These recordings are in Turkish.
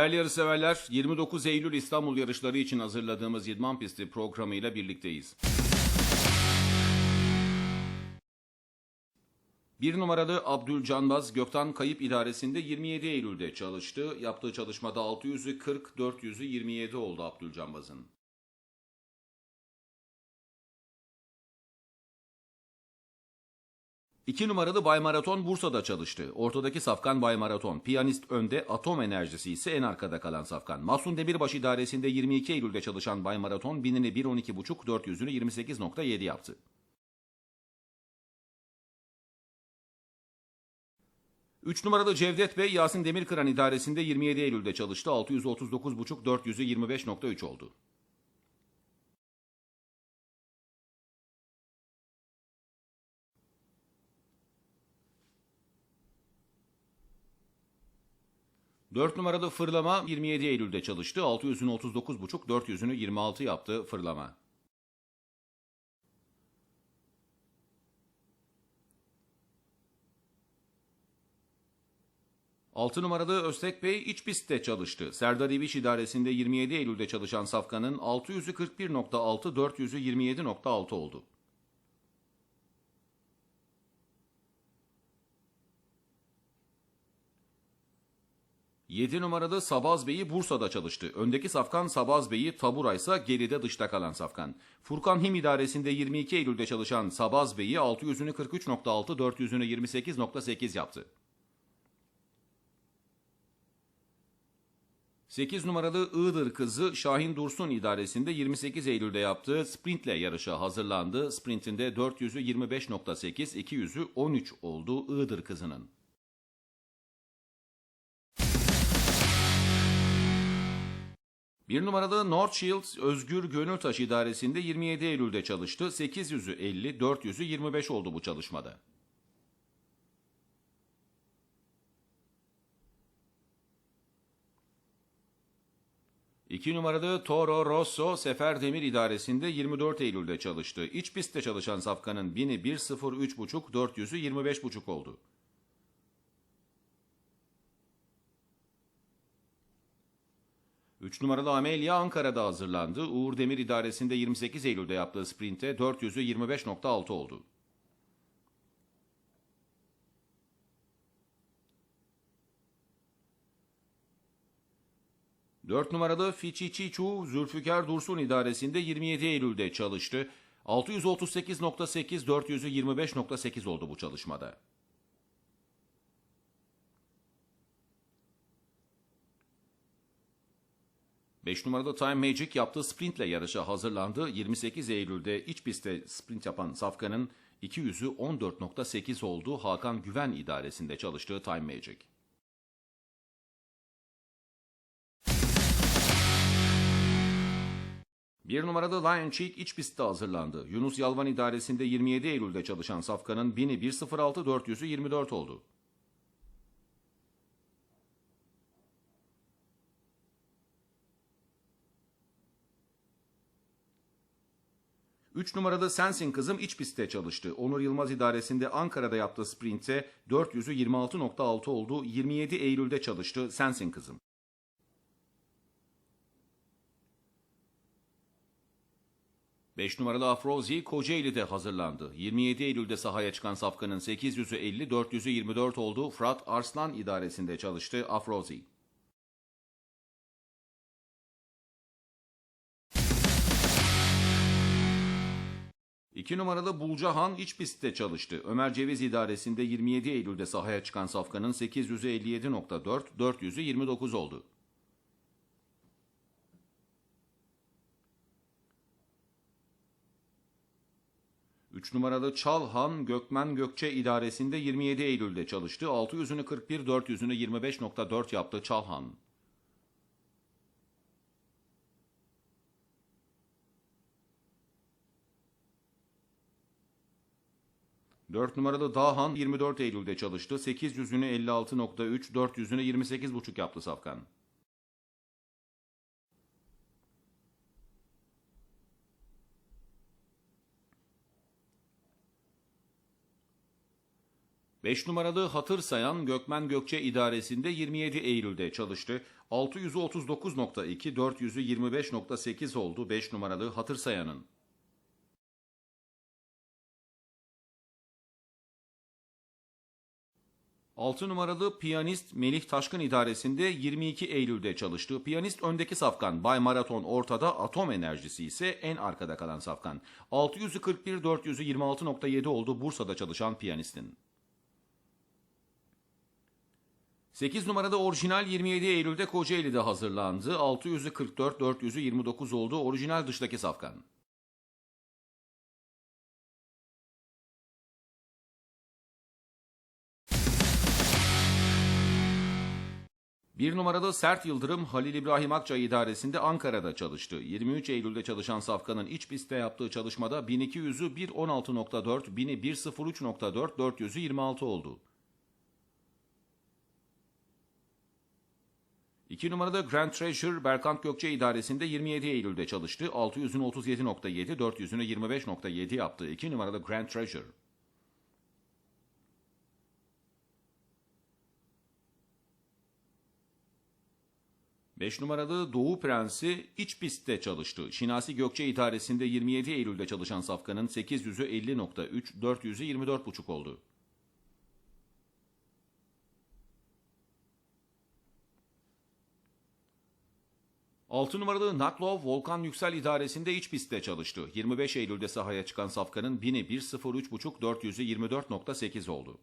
Değerli yarışseverler, 29 Eylül İstanbul yarışları için hazırladığımız İdman Pisti programıyla birlikteyiz. Bir numaralı Abdülcanbaz Gökten Kayıp İdaresi'nde 27 Eylül'de çalıştı. Yaptığı çalışmada 600'ü 40, 400'ü 27 oldu Abdülcanbaz'ın. İki numaralı Bay Maraton Bursa'da çalıştı. Ortadaki safkan Bay Maraton. Piyanist önde, atom enerjisi ise en arkada kalan safkan. Mahsun Demirbaş idaresinde 22 Eylül'de çalışan Bay Maraton binini 1.12.5, 400'ünü 28.7 yaptı. Üç numaralı Cevdet Bey Yasin Demirkıran idaresinde 27 Eylül'de çalıştı. 639.5, 400'ü 25.3 oldu. Dört numaralı fırlama 27 Eylül'de çalıştı. 600'ünü 39.5, 400'ünü 26 yaptı fırlama. Altı numaralı Öztek Bey iç pistte çalıştı. Serdar İbiş idaresinde 27 Eylül'de çalışan Safkan'ın 600'ü 41.6, 400'ü 27.6 oldu. 7 numaralı Sabaz Bey'i Bursa'da çalıştı. Öndeki safkan Sabaz Bey'i Tabura ise geride dışta kalan safkan. Furkan Him idaresinde 22 Eylül'de çalışan Sabaz Bey'i 600'ünü 43.6, 400'ünü 28.8 yaptı. 8 numaralı Iğdır kızı Şahin Dursun idaresinde 28 Eylül'de yaptığı sprintle yarışa hazırlandı. Sprintinde 400'ü 25.8, 200'ü 13 oldu Iğdır kızının. Bir numaralı North Shields Özgür Gönültaş idaresinde 27 Eylül'de çalıştı. 800'ü 50, 400'ü 25 oldu bu çalışmada. İki numaralı Toro Rosso Sefer Demir idaresinde 24 Eylül'de çalıştı. İç pistte çalışan safkanın 1000'i 1.03.5, 400'ü 25.5 oldu. 3 numaralı Amelia Ankara'da hazırlandı. Uğur Demir idaresinde 28 Eylül'de yaptığı sprinte 400'ü 25.6 oldu. Dört numaralı Fiçiçiçu Zülfikar Dursun idaresinde 27 Eylül'de çalıştı. 638.8, 400'ü 25.8 oldu bu çalışmada. 5 numarada Time Magic yaptığı sprintle yarışa hazırlandı. 28 Eylül'de iç pistte sprint yapan Safkan'ın 200'ü 14.8 oldu. Hakan Güven idaresinde çalıştığı Time Magic. Bir numarada Lion Cheek iç pistte hazırlandı. Yunus Yalvan idaresinde 27 Eylül'de çalışan Safkan'ın 1000'i 1.06 400'ü 24 oldu. 3 numaralı Sensin Kızım iç pistte çalıştı. Onur Yılmaz idaresinde Ankara'da yaptığı sprinte 400'ü 26.6 oldu. 27 Eylül'de çalıştı Sensin Kızım. Beş numaralı Afrozi Kocaeli'de hazırlandı. 27 Eylül'de sahaya çıkan Safkan'ın 800'ü 50, 400'ü 24 oldu. Fırat Arslan idaresinde çalıştı Afrozi. 2 numaralı Bulcahan iç pistte çalıştı. Ömer Ceviz idaresinde 27 Eylül'de sahaya çıkan Safkan'ın 857.4, 400'ü 29 oldu. Üç numaralı Çalhan Gökmen Gökçe idaresinde 27 Eylül'de çalıştı. 600'ünü 41, 400'ünü 25.4 yaptı Çalhan. 4 numaralı Dahan 24 Eylül'de çalıştı. 800'ünü 56.3, 400'ünü 28.5 yaptı Safkan. 5 numaralı Hatır Sayan Gökmen Gökçe idaresinde 27 Eylül'de çalıştı. 639.2, 425.8 oldu 5 numaralı Hatır Sayan'ın. 6 numaralı piyanist Melih Taşkın idaresinde 22 Eylül'de çalıştı. Piyanist öndeki safkan, Bay Maraton ortada, atom enerjisi ise en arkada kalan safkan. 641 426.7 oldu Bursa'da çalışan piyanistin. 8 numarada orijinal 27 Eylül'de Kocaeli'de hazırlandı. 644 429 oldu orijinal dıştaki safkan. Bir numarada Sert Yıldırım Halil İbrahim Akçay idaresinde Ankara'da çalıştı. 23 Eylül'de çalışan Safkan'ın iç pistte yaptığı çalışmada 1200'ü 1.16.4, 1000'i 1.03.4, 400'ü 26 oldu. 2 numarada Grand Treasure Berkant Gökçe idaresinde 27 Eylül'de çalıştı. 600'ünü 37.7, 400'ünü 25.7 yaptı. 2 numarada Grand Treasure. Beş numaralı Doğu Prensi iç pistte çalıştı. Şinasi Gökçe idaresinde 27 Eylül'de çalışan Safkan'ın 800'ü 50.3, 400'ü 24.5 oldu. Altı numaralı Naklov Volkan Yüksel idaresinde iç pistte çalıştı. 25 Eylül'de sahaya çıkan Safkan'ın 1000'i 1.03.5, 400'ü 24.8 oldu.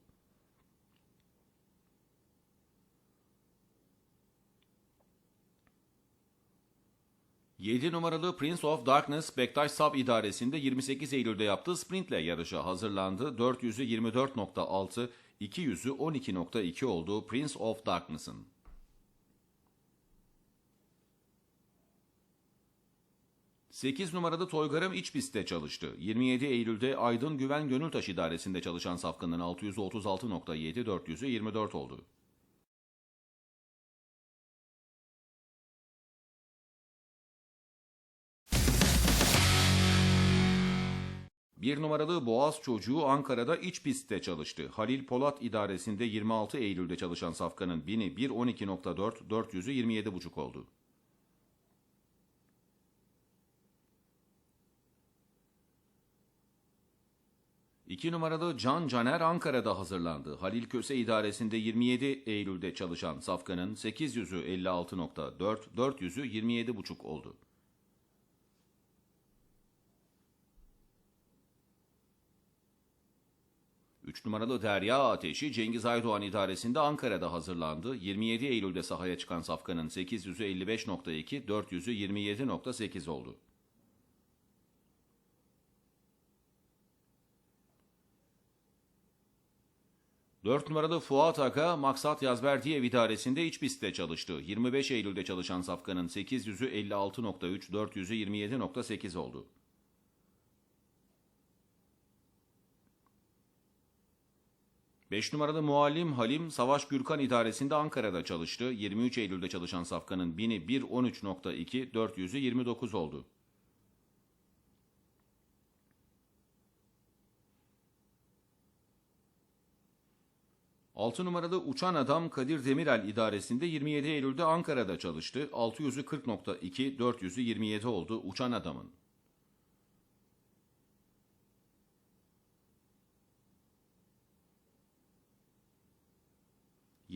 7 numaralı Prince of Darkness Bektaş Sab idaresinde 28 Eylül'de yaptığı sprintle yarışa hazırlandı. 400'ü 24.6, 200'ü 12.2 oldu Prince of Darkness'ın. Sekiz numaralı Toygarım iç pistte çalıştı. 27 Eylül'de Aydın Güven Gönültaş idaresinde çalışan Safkan'ın 636.7, 400'ü 24 oldu. Bir numaralı Boğaz çocuğu Ankara'da iç pistte çalıştı. Halil Polat idaresinde 26 Eylül'de çalışan Safkan'ın 1000'i 1.12.4, 400'ü 27.5 oldu. İki numaralı Can Caner Ankara'da hazırlandı. Halil Köse idaresinde 27 Eylül'de çalışan Safkan'ın 800'ü 56.4, 400'ü 27.5 oldu. 3 numaralı Derya Ateşi Cengiz Aydoğan idaresinde Ankara'da hazırlandı. 27 Eylül'de sahaya çıkan Safkan'ın 800'ü 55.2, 400'ü 27.8 oldu. Dört numaralı Fuat Aka, Maksat Yazberdiyev idaresinde iç pistte çalıştı. 25 Eylül'de çalışan Safkan'ın 800'ü 56.3, 400'ü 27.8 oldu. 5 numaralı muallim Halim Savaş Gürkan idaresinde Ankara'da çalıştı. 23 Eylül'de çalışan Safkan'ın 1000'i 1.13.2, 400'ü 29 oldu. Altı numaralı Uçan Adam Kadir Demirel idaresinde 27 Eylül'de Ankara'da çalıştı. 600'ü 40.2, 400'ü 27 oldu Uçan Adam'ın.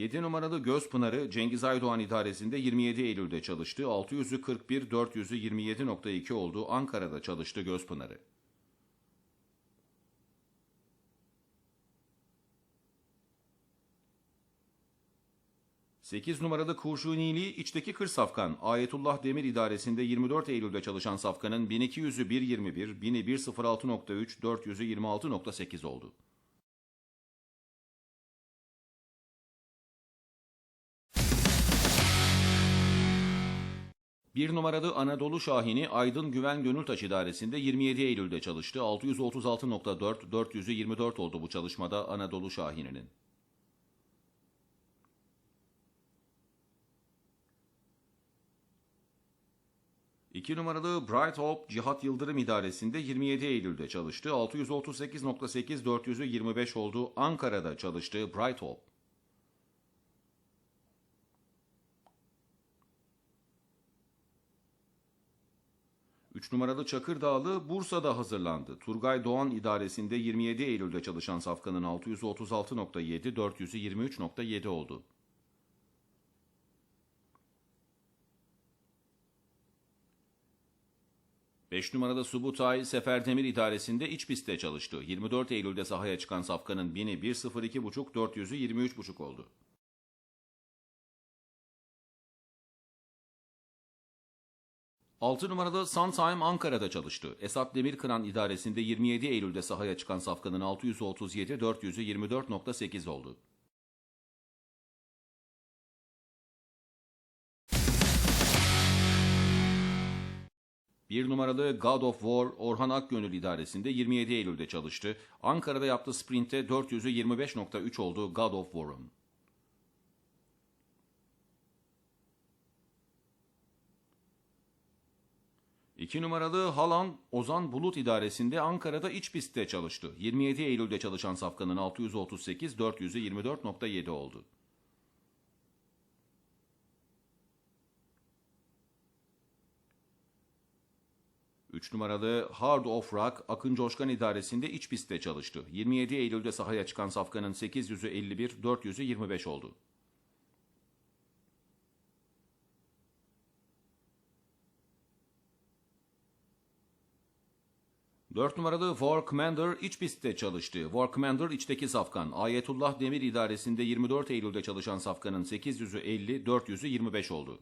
7 numaralı Gözpınarı Cengiz Aydoğan idaresinde 27 Eylül'de çalıştı. 600'ü 41, 400'ü 27.2 oldu. Ankara'da çalıştı Gözpınarı. Sekiz numaralı Kurşunili içteki kır safkan Ayetullah Demir idaresinde 24 Eylül'de çalışan safkanın 1200'ü 1.21, 1000'i 1.06.3, 400'ü 26.8 oldu. Bir numaralı Anadolu Şahini Aydın Güven Gönültaş idaresinde 27 Eylül'de çalıştı. 636.4, 400'ü 24 oldu bu çalışmada Anadolu Şahini'nin. 2 numaralı Bright Hope Cihat Yıldırım idaresinde 27 Eylül'de çalıştı. 638.8 400'ü 25 oldu. Ankara'da çalıştı Bright Hope. 3 numaralı Çakır Dağlı Bursa'da hazırlandı. Turgay Doğan idaresinde 27 Eylül'de çalışan safkanın 636.7 400'ü 23.7 oldu. Beş numarada Subutay Seferdemir idaresinde iç pistte çalıştı. 24 Eylül'de sahaya çıkan safkanın 1000'i 1.02.5 400'ü 23.5 oldu. 6 numarada Suntime Ankara'da çalıştı. Esat Demirkıran idaresinde 27 Eylül'de sahaya çıkan safkanın 637 400'ü 24.8 oldu. Bir numaralı God of War Orhan Akgönül idaresinde 27 Eylül'de çalıştı. Ankara'da yaptığı sprintte 400'ü 25.3 oldu God of War'ın. 2 numaralı Halan Ozan Bulut idaresinde Ankara'da iç pistte çalıştı. 27 Eylül'de çalışan safkanın 638 400'ü 24.7 oldu. Üç numaralı Hard of Rock Akın Coşkan idaresinde iç pistte çalıştı. 27 Eylül'de sahaya çıkan safkanın 800'ü 400'ü 25 oldu. 4 numaralı War Commander iç pistte çalıştı. War Commander içteki safkan. Ayetullah Demir idaresinde 24 Eylül'de çalışan safkanın 800'ü 50, 400'ü 25 oldu.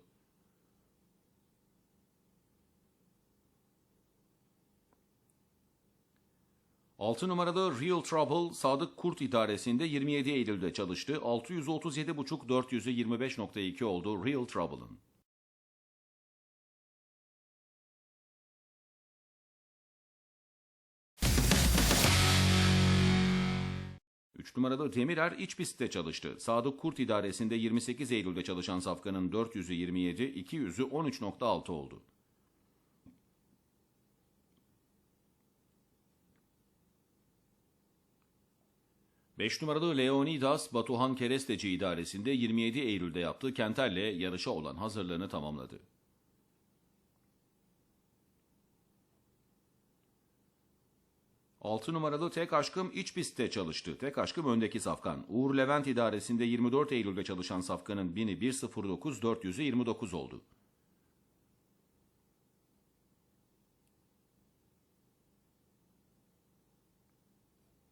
Altı numaralı Real Trouble Sadık Kurt idaresinde 27 Eylül'de çalıştı. 637.5 400'ü 25.2 oldu Real Trouble'ın. 3 numaralı Demirer iç pistte çalıştı. Sadık Kurt idaresinde 28 Eylül'de çalışan safkanın 400'ü 27, 200'ü 13.6 oldu. Beş numaralı Leonidas Batuhan Keresteci idaresinde 27 Eylül'de yaptığı Kenter'le yarışa olan hazırlığını tamamladı. 6 numaralı Tek Aşkım iç pistte çalıştı. Tek Aşkım öndeki safkan. Uğur Levent idaresinde 24 Eylül'de çalışan safkanın 1000'i 1.09 400'ü 29 oldu.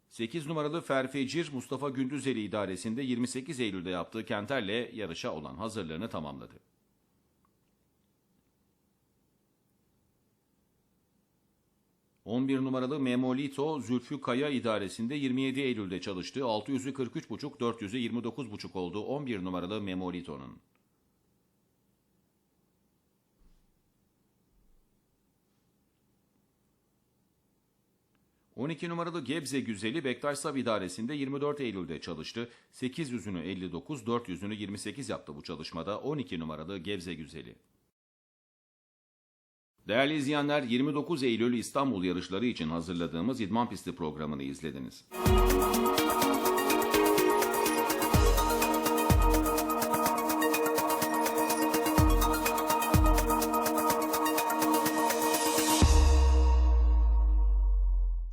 Sekiz numaralı Ferfecir Mustafa Gündüzeli idaresinde 28 Eylül'de yaptığı Kenter'le yarışa olan hazırlığını tamamladı. 11 numaralı Memolito Zülfü Kaya idaresinde 27 Eylül'de çalıştı. 600'ü 43,5, 400'ü 29,5 oldu 11 numaralı Memolito'nun. ...12 numaralı Gebze Güzeli Bektaş Sav idaresinde 24 Eylül'de çalıştı. 800'ünü 59, 400'ünü 28 yaptı bu çalışmada 12 numaralı Gebze Güzeli. Değerli izleyenler 29 Eylül İstanbul yarışları için hazırladığımız İdman Pisti programını izlediniz.